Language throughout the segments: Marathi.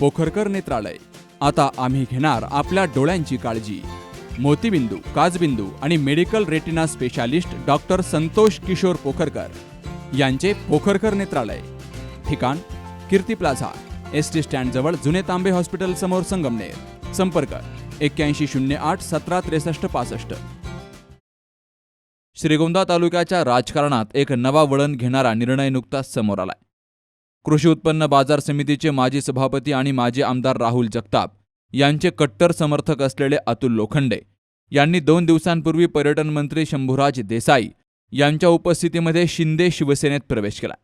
पोखरकर नेत्रालय. आता आम्ही घेणार आपल्या डोळ्यांची काळजी. मोतीबिंदू काजबिंदू आणि medical retina specialist doctor Santosh Kishor Pokharkar यांचे पोखरकर नेत्रालय. ठिकाण कीर्ती प्लाझा एस टी स्टँडजवळ जुने तांबे हॉस्पिटल समोर संगमनेर. संपर्क एक्क्याऐंशी शून्य आठ सतरा त्रेसष्ट पासष्ट. श्रीगोंदा तालुक्याच्या राजकारणात एक नवा वळण घेणारा निर्णय नुकताच समोर आलाय. कृषी उत्पन्न बाजार समितीचे माजी सभापती आणि माजी आमदार राहुल जगताप यांचे कट्टर समर्थक असलेले अतुल लोखंडे यांनी दोन दिवसांपूर्वी पर्यटन मंत्री शंभूराज देसाई यांच्या उपस्थितीमध्ये शिंदे शिवसेनेत प्रवेश केला.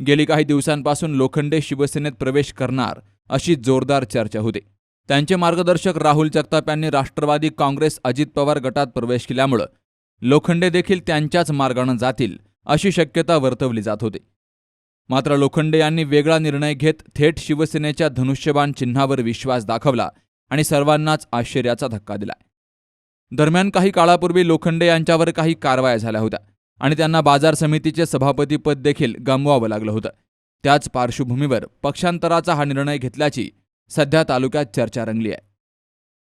गेली काही दिवसांपासून लोखंडे शिवसेनेत प्रवेश करणार अशी जोरदार चर्चा होती. त्यांचे मार्गदर्शक राहुल जगताप यांनी राष्ट्रवादी काँग्रेस अजित पवार गटात प्रवेश केल्यामुळं लोखंडे देखील त्यांच्याच मार्गानं जातील अशी शक्यता वर्तवली जात होती. मात्र लोखंडे यांनी वेगळा निर्णय घेत थेट शिवसेनेच्या धनुष्यबाण चिन्हावर विश्वास दाखवला आणि सर्वांनाच आश्चर्याचा धक्का दिलाय दरम्यान काही काळापूर्वी लोखंडे यांच्यावर काही कारवाया झाल्या होत्या आणि त्यांना बाजार समितीचे सभापतीपद देखील गमवावं लागलं होतं. त्याच पार्श्वभूमीवर पक्षांतराचा हा निर्णय घेतल्याची सध्या तालुक्यात चर्चा रंगली आहे.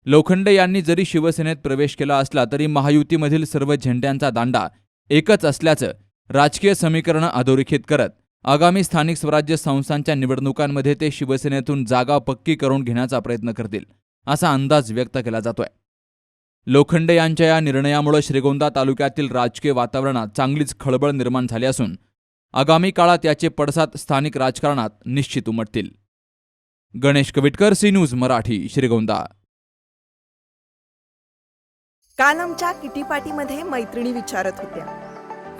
लोखंडे यांनी जरी शिवसेनेत प्रवेश केला असला तरी महायुतीमधील सर्व झेंड्यांचा दांडा एकच असल्याचं राजकीय समीकरणं अधोरेखित करत आगामी स्थानिक स्वराज्य संस्थांच्या निवडणुकांमध्ये ते शिवसेनेतून जागा पक्की करून घेण्याचा प्रयत्न करतील असा अंदाज व्यक्त केला जातोय. लोखंडे यांच्या या निर्णयामुळे श्रीगोंदा तालुक्यातील राजकीय वातावरणात चांगलीच खळबळ निर्माण झाली असून आगामी काळात याचे पडसाद स्थानिक राजकारणात निश्चित उमटतील. Ganesh Kavitkar C news Marathi Shrigonda. काल आमच्या किटीपाटीमध्ये मैत्रिणी विचारत होत्या.